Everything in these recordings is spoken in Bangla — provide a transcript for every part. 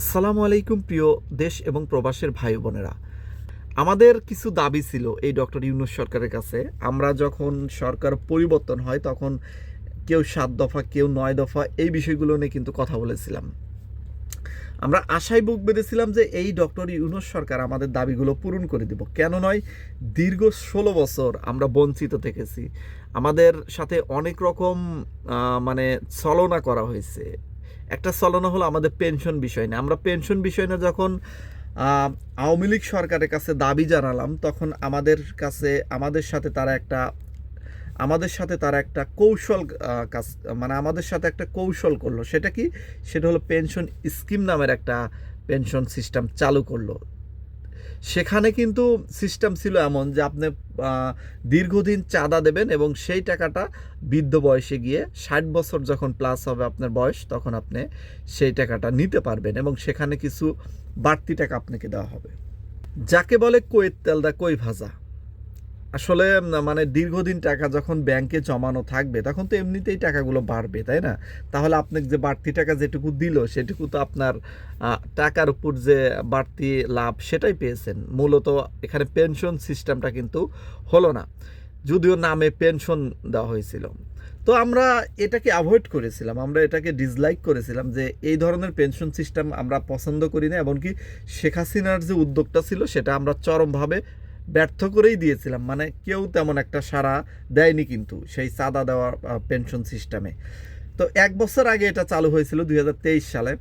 আসসালামু আলাইকুম প্রিয় দেশ এবং প্রবাসের ভাই বোনেরা। আমাদের কিছু দাবি ছিল এই ডক্টর ইউনুস সরকারের কাছে। আমরা যখন সরকার পরিবর্তন হয়, তখন কেউ সাত দফা, কেউ নয় দফা এই বিষয়গুলো নিয়ে কিন্তু কথা বলেছিলাম। আমরা আশায় বুক বেঁধেছিলাম যে এই ডক্টর ইউনুস সরকার আমাদের দাবিগুলো পূরণ করে দিব। কেন নয়, দীর্ঘ ষোলো বছর আমরা বঞ্চিত থেকেছি। আমাদের সাথে অনেক রকম মানে ছলনা করা হয়েছে। একটা চলনা হলো আমাদের পেনশন বিষয় নিয়ে। আমরা পেনশন বিষয় নিয়ে যখন আওয়ামী লীগ সরকারের কাছে দাবি জানালাম, তখন আমাদের কাছে, আমাদের সাথে তারা একটা, আমাদের সাথে তারা একটা কৌশল কাজ মানে আমাদের সাথে একটা কৌশল করল। সেটা কি? সেটা হলো পেনশন স্কিম নামের একটা পেনশন সিস্টেম চালু করল। সেখানে কিন্তু সিস্টেম ছিল এমন যে আপনি দীর্ঘদিন চাঁদা দেবেন এবং সেই টাকাটা বৃদ্ধ বয়সে গিয়ে ষাট বছর যখন প্লাস হবে আপনার বয়স, তখন আপনি সেই টাকাটা নিতে পারবেন এবং সেখানে কিছু বাড়তি টাকা আপনাকে দেওয়া হবে। যাকে বলে কই তেলদা, কই ভাজা। আসলে মানে দীর্ঘদিন টাকা যখন ব্যাংকে জমানো থাকবে, তখন তো এমনিতেই টাকাগুলো বাড়বে, তাই না? তাহলে আপনাকে যে বাড়তি টাকা যেটুকু দিল, সেটুকু তো আপনার টাকার উপর যে বাড়তি লাভ সেটাই পেয়েছেন। মূলত এখানে পেনশন সিস্টেমটা কিন্তু হলো না, যদিও নামে পেনশন দেওয়া হয়েছিল। তো আমরা এটাকে অ্যাভয়েড করেছিলাম, আমরা এটাকে ডিসলাইক করেছিলাম যে এই ধরনের পেনশন সিস্টেম আমরা পছন্দ করি না, এমনকি শেখ হাসিনার যে উদ্যোগটা ছিল, সেটা আমরা চরমভাবে ব্যর্থ করেই দিয়েছিলাম। মানে কেউ তেমন একটা সাড়া দেয়নি কিন্তু সেই চাঁদা দেওয়া পেনশন সিস্টেমে তো এক বছর আগে এটা চালু হয়েছিল দু হাজার তেইশ সালে।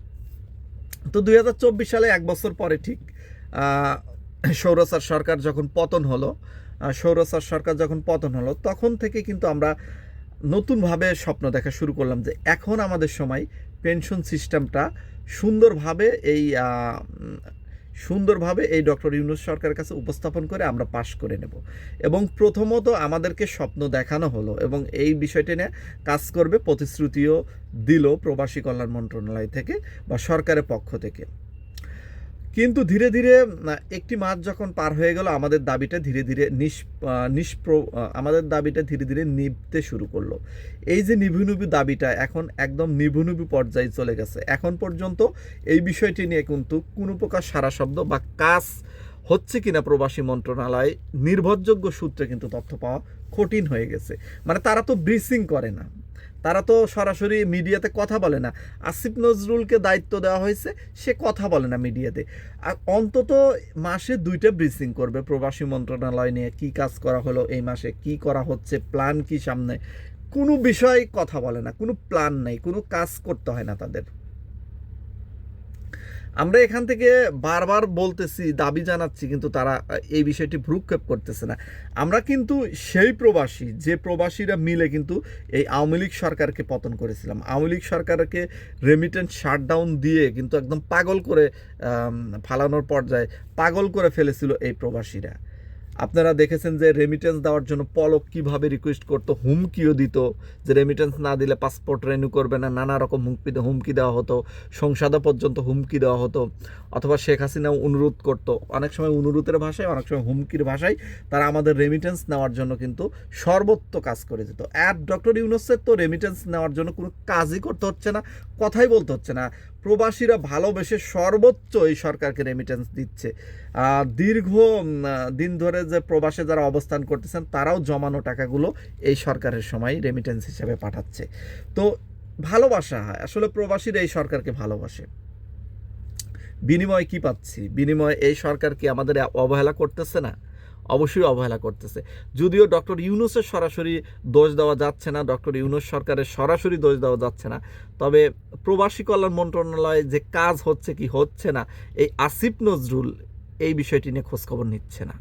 তো দু হাজার চব্বিশ সালে এক বছর পরে ঠিক সৌরসার সরকার যখন পতন হলো সৌরসার সরকার যখন পতন হলো, তখন থেকে কিন্তু আমরা নতুনভাবে স্বপ্ন দেখা শুরু করলাম যে এখন আমাদের সময় পেনশন সিস্টেমটা সুন্দরভাবে এই সুন্দরভাবে এই ডক্টর ইউনুস সরকারের কাছে উপস্থাপন করে আমরা পাশ করে নেব। এবং প্রথমত আমাদেরকে স্বপ্ন দেখানো হলো এবং এই বিষয়টি নিয়ে কাজ করবে প্রতিশ্রুতিও দিল প্রবাসী কল্যাণ মন্ত্রণালয় থেকে বা সরকারের পক্ষ থেকে। কিন্তু ধীরে ধীরে একটি মাস যখন পার হয়ে গেল, আমাদের দাবিটা ধীরে ধীরে নিষ নিষ্প্র আমাদের দাবিটা ধীরে ধীরে নিভতে শুরু করল। এই যে নিভু নিভু দাবিটা এখন একদম নিভু নিভু পর্যায়ে চলে গেছে। এখন পর্যন্ত এই বিষয়টি নিয়ে কিন্তু কোনো প্রকার সারা শব্দ বা কাজ হচ্ছে কিনা প্রবাসী মন্ত্রণালয় নির্ভরযোগ্য সূত্রে কিন্তু তথ্য পাওয়া কঠিন হয়ে গেছে। মানে তারা তো ব্রিসিং করে না। তারা তো সরাসরি মিডিয়াতে কথা বলে না। আসিফ নজরুলকে দায়িত্ব দেওয়া হয়েছে, সে কথা বলে না মিডিয়াতে। আর অন্তত মাসে দুইটা ব্রিফিং করবে প্রবাসী মন্ত্রণালয় নিয়ে, কি কাজ করা হলো, এই মাসে কি করা হচ্ছে প্ল্যান কি সামনে? কোনো বিষয় কথা বলে না, কোনো প্ল্যান নেই, কোনো কাজ করতে হয় না তাদের। আমরা এখান থেকে বারবার বলতেছি, দাবি জানাচ্ছি, কিন্তু তারা এই বিষয়টি ভ্রুক্ষেপ করতেছে না। আমরা কিন্তু সেই প্রবাসী, যে প্রবাসীরা মিলে কিন্তু এই আওয়ামী লীগ সরকারকে পতন করেছিলাম। আওয়ামী লীগ সরকারকে রেমিটেন্স শাটডাউন দিয়ে কিন্তু একদম পাগল করে ফালানোর পর্যায়ে পাগল করে ফেলেছিল এই প্রবাসীরা। আপনারা দেখেছেন যে রেমিটেন্স দেওয়ার জন্য পলক কীভাবে রিকোয়েস্ট করতো, হুমকিও দিত, যে রেমিটেন্স না দিলে পাসপোর্ট রেনিউ করবে না, নানা রকম হুমকি হুমকি দেওয়া হতো, সংসদে পর্যন্ত হুমকি দেওয়া হতো, অথবা শেখ হাসিনাও অনুরোধ করতো। অনেক সময় অনুরোধের ভাষায়, অনেক সময় হুমকির ভাষায় তারা আমাদের রেমিটেন্স নেওয়ার জন্য কিন্তু সর্বত্র কাজ করে যেত আর ডক্টর ইউনুসের তো রেমিটেন্স নেওয়ার জন্য কোনো কাজই করতে হচ্ছে না, কথাই বলতে হচ্ছে না। প্রবাসীরা ভালোবেসে সর্বোচ্চ এই সরকারকে রেমিটেন্স দিচ্ছে। দীর্ঘ দিন ধরে যে প্রবাসে যারা অবস্থান করতেছেন, তারাও জমানো টাকাগুলো এই সরকারের সময় রেমিটেন্স হিসেবে পাঠাচ্ছে। তো ভালোবাসা হয়। আসলে প্রবাসীরা এই সরকারকে ভালোবাসে। বিনিময়ে কি পাচ্ছি? বিনিময়ে এই সরকার কি আমাদের অবহেলা করতেছে না? অবশ্যই অবহেলা করতেছে। যদিও ডক্টর ইউনুসের সরাসরি দোষ দেওয়া যাচ্ছে না, ডক্টর ইউনুস সরকারের সরাসরি দোষ দেওয়া যাচ্ছে না। তবে প্রবাসী কল্যাণ মন্ত্রণালয়ে যে কাজ হচ্ছে কি হচ্ছে না, এই আসিফ নজরুল এই বিষয়টি নিয়ে খোঁজখবর নিচ্ছে না।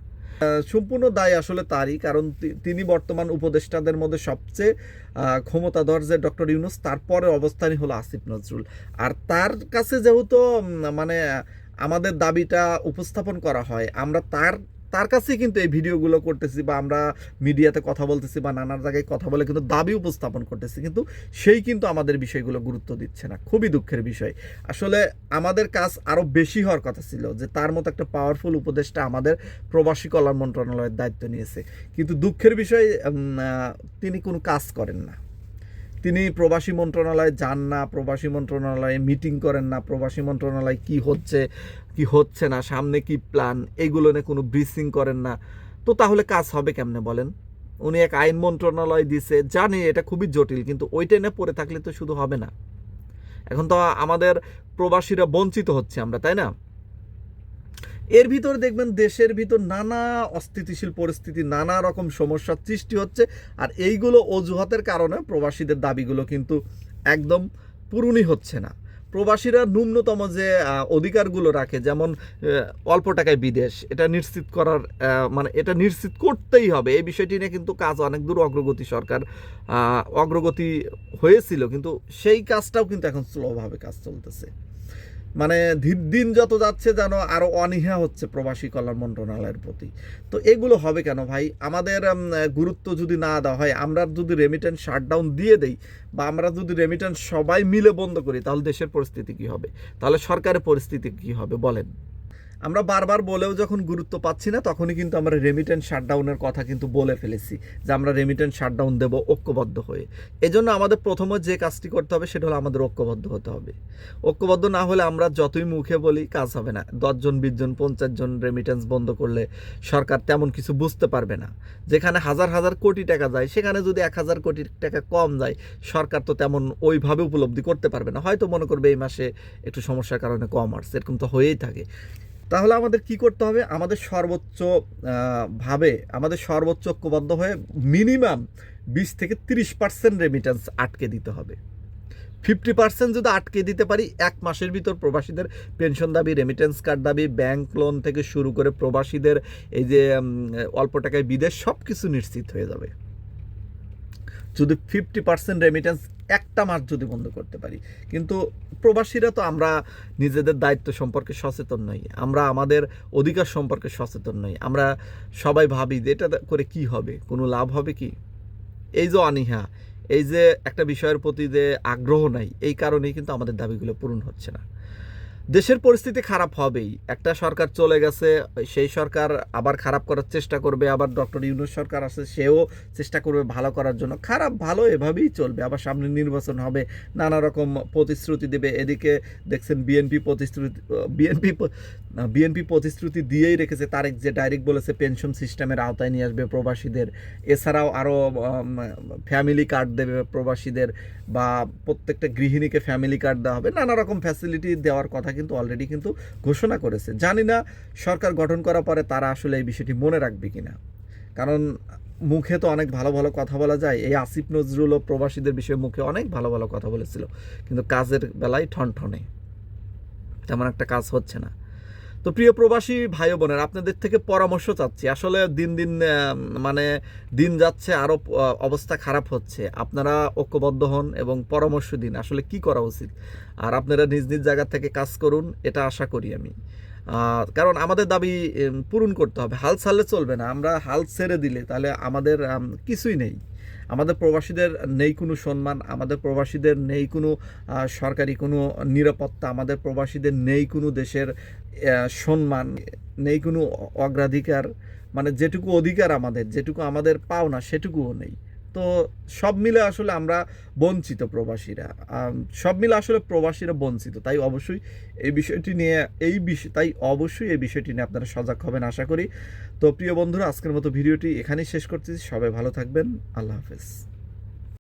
সম্পূর্ণ দায় আসলে তারই, কারণ তিনি বর্তমান উপদেষ্টাদের মধ্যে সবচেয়ে ক্ষমতাধর যে ডক্টর ইউনুস, তারপরে অবস্থানই হলো আসিফ নজরুল। আর তার কাছে যেহেতু মানে আমাদের দাবিটা উপস্থাপন করা হয়, আমরা তার তার কাছেই কিন্তু এই ভিডিওগুলো করতেছি বা আমরা মিডিয়াতে কথা বলতেছি বা নানান জায়গায় কথা বলে কিন্তু দাবি উপস্থাপন করতেছি। কিন্তু সেই কিন্তু আমাদের বিষয়গুলো গুরুত্ব দিচ্ছে না। খুবই দুঃখের বিষয়। আসলে আমাদের কাজ আরও বেশি হওয়ার কথা ছিল যে তার মতো একটা পাওয়ারফুল উপদেশটা আমাদের প্রবাসী কল্যাণ মন্ত্রণালয়ের দায়িত্ব নিয়েছে। কিন্তু দুঃখের বিষয় তিনি কোনো কাজ করেন না। তিনি প্রবাসী মন্ত্রণালয়ে যান না, প্রবাসী মন্ত্রণালয়ে মিটিং করেন না, প্রবাসী মন্ত্রণালয় কি হচ্ছে কি হচ্ছে না, সামনে কি প্ল্যান এগুলো নিয়ে কোনো ব্রিফিং করেন না। তো তাহলে কাজ হবে কেমনে বলেন? উনি এক আইন মন্ত্রণালয় দিছে, জানি এটা খুবই জটিল, কিন্তু ওইটা নিয়ে পড়ে থাকলে তো শুধু হবে না। এখন তো আমাদের প্রবাসীরা বঞ্চিত হচ্ছে আমরা, তাই না? এর ভিতর দেখবেন দেশের ভিতর নানা অস্থিতিশীল পরিস্থিতি, নানা রকম সমস্যার সৃষ্টি হচ্ছে। আর এইগুলো অজুহাতের কারণে প্রবাসীদের দাবিগুলো কিন্তু একদম পূরণই হচ্ছে না। প্রবাসীরা ন্যূনতম যে অধিকারগুলো রাখে, যেমন অল্প টাকায় বিদেশ, এটা নিশ্চিত করার মানে এটা নিশ্চিত করতেই হবে। এই বিষয়টি নিয়ে কিন্তু কাজ অনেক দূর অগ্রগতি সরকার অগ্রগতি হয়েছিল, কিন্তু সেই কাজটাও কিন্তু এখন স্লোভাবে কাজ চলতেছে। মানে ধীর- দিন যত যাচ্ছে যেন আরও অনীহা হচ্ছে প্রবাসী কল্যাণ মন্ত্রণালয়ের প্রতি। তো এগুলো হবে কেন ভাই? আমাদের গুরুত্ব যদি না দেওয়া হয়, আমরা যদি রেমিটেন্স শাটডাউন দিয়ে দেই বা আমরা যদি রেমিটেন্স সবাই মিলে বন্ধ করি, তাহলে দেশের পরিস্থিতি কী হবে? তাহলে সরকারের পরিস্থিতি কি হবে? বলেন। আমরা বারবার বলেও যখন গুরুত্ব পাচ্ছি না, তখনই কিন্তু আমরা রেমিটেন্স শাটডাউনের কথা কিন্তু বলে ফেলেছি যে আমরা রেমিটেন্স শাটডাউন দেবো ঐক্যবদ্ধ হয়ে। এজন্য আমাদের প্রথমে যে কাজটি করতে হবে, সেটা হলো আমাদের ঐক্যবদ্ধ হতে হবে। ঐক্যবদ্ধ না হলে আমরা যতই মুখে বলি, কাজ হবে না। দশজন, বিশজন পঞ্চাশ জন রেমিটেন্স বন্ধ করলে সরকার তেমন কিছু বুঝতে পারবে না। যেখানে হাজার হাজার কোটি টাকা যায়, সেখানে যদি এক হাজার কোটি টাকা কম যায়, সরকার তো তেমন ওইভাবে উপলব্ধি করতে পারবে না। হয়তো মনে করবে এই মাসে একটু সমস্যার কারণে কম আসছে, এরকম তো হয়েই থাকে। তাহলে আমাদের কি করতে হবে? আমাদের সর্বোচ্চ ভাবে আমাদের সর্বোচ্চ ঐক্যবদ্ধ হয়ে মিনিমাম বিশ থেকে তিরিশ পার্সেন্ট রেমিটেন্স আটকে দিতে হবে। ফিফটি পার্সেন্ট যদি আটকে দিতে পারি, এক মাসের ভিতর প্রবাসীদের পেনশন দাবি রেমিটেন্স কার্ড দাবি ব্যাংক লোন থেকে শুরু করে প্রবাসীদের এই যে অল্প টাকায় বিদেশ সব কিছু নিশ্চিত হয়ে যাবে। যদি ফিফটি পার্সেন্ট রেমিটেন্স একটা মাস যদি বন্ধ করতে পারি। কিন্তু প্রবাসীরা তো আমরা নিজেদের দায়িত্ব সম্পর্কে সচেতন নই। আমরা আমাদের অধিকার সম্পর্কে সচেতন নই। আমরা সবাই ভাবি যে এটা করে কি হবে? কোনো লাভ হবে কি? এই যে অনীহা, এই যে একটা বিষয়ের প্রতি যে আগ্রহ নাই, এই কারণেই কিন্তু আমাদের দাবিগুলো পূরণ হচ্ছে না। দেশের পরিস্থিতি খারাপ হবেই। একটা সরকার চলে গেছে, সেই সরকার আবার খারাপ করার চেষ্টা করবে, আবার ডক্টর ইউনুস সরকার আছে, সেও চেষ্টা করবে ভালো করার জন্য। খারাপ, ভালো এভাবেই চলবে, আবার সামনে নির্বাচন হবে, নানা রকম প্রতিশ্রুতি দেবে। এদিকে দেখছেন বিএনপি প্রতিশ্রুতি, বিএনপি বিএনপি প্রতিশ্রুতি দিয়েই রেখেছে। তারেক যে ডাইরেক্ট বলেছে পেনশন সিস্টেমের আওতায় নিয়ে আসবে প্রবাসীদের। এছাড়াও আরও ফ্যামিলি কার্ড দেবে প্রবাসীদের বা প্রত্যেকটা গৃহিণীকে ফ্যামিলি কার্ড দেওয়া হবে। নানা রকম ফ্যাসিলিটি দেওয়ার কথা কিন্তু অলরেডি কিন্তু ঘোষণা করেছে। জানি না সরকার গঠন করার পরে তারা আসলে এই বিষয়টি মনে রাখবে কি না কারণ মুখে তো অনেক ভালো ভালো কথা বলা যায়। এই আসিফ নজরুলও প্রবাসীদের বিষয়ে মুখে অনেক ভালো ভালো কথা বলেছিল। কিন্তু কাজের বেলায় ঠনঠনে। তেমন একটা কাজ হচ্ছে না। তো প্রিয় প্রবাসী ভাই বোনের, আপনাদের থেকে পরামর্শ চাচ্ছি। আসলে দিন দিন মানে দিন যাচ্ছে আরও অবস্থা খারাপ হচ্ছে। আপনারা ঐক্যবদ্ধ হন এবং পরামর্শ দিন, আসলে কি করা উচিত? আর আপনারা নিজ নিজ জায়গা থেকে কাজ করুন, এটা আশা করি আমি। কারণ আমাদের দাবি পূরণ করতে হবে। হাল ছাড়লে চলবে না। আমরা হাল ছেড়ে দিলে তাহলে আমাদের কিছুই নেই। আমাদের প্রবাসীদের নেই কোনো সম্মান, আমাদের প্রবাসীদের নেই কোনো সরকারি কোনো নিরাপত্তা, আমাদের প্রবাসীদের নেই কোনো দেশের সম্মান, নেই কোনো অগ্রাধিকার। মানে যেটুকু অধিকার আমাদের, যেটুকু আমাদের পাওনা, সেটুকুও নেই। তো সব মিলে আসলে আমরা বঞ্চিত প্রবাসীরা। সব মিলে আসলে প্রবাসীরা বঞ্চিত। তাই অবশ্যই এই বিষয়টি নিয়ে, এই বিষয় তাই অবশ্যই এই বিষয়টি নিয়ে আপনারা সজাগ হবেন আশা করি। তো প্রিয় বন্ধুরা, আজকের মতো ভিডিওটি এখানেই শেষ করতেছি। সবাই ভালো থাকবেন। আল্লাহ হাফেজ।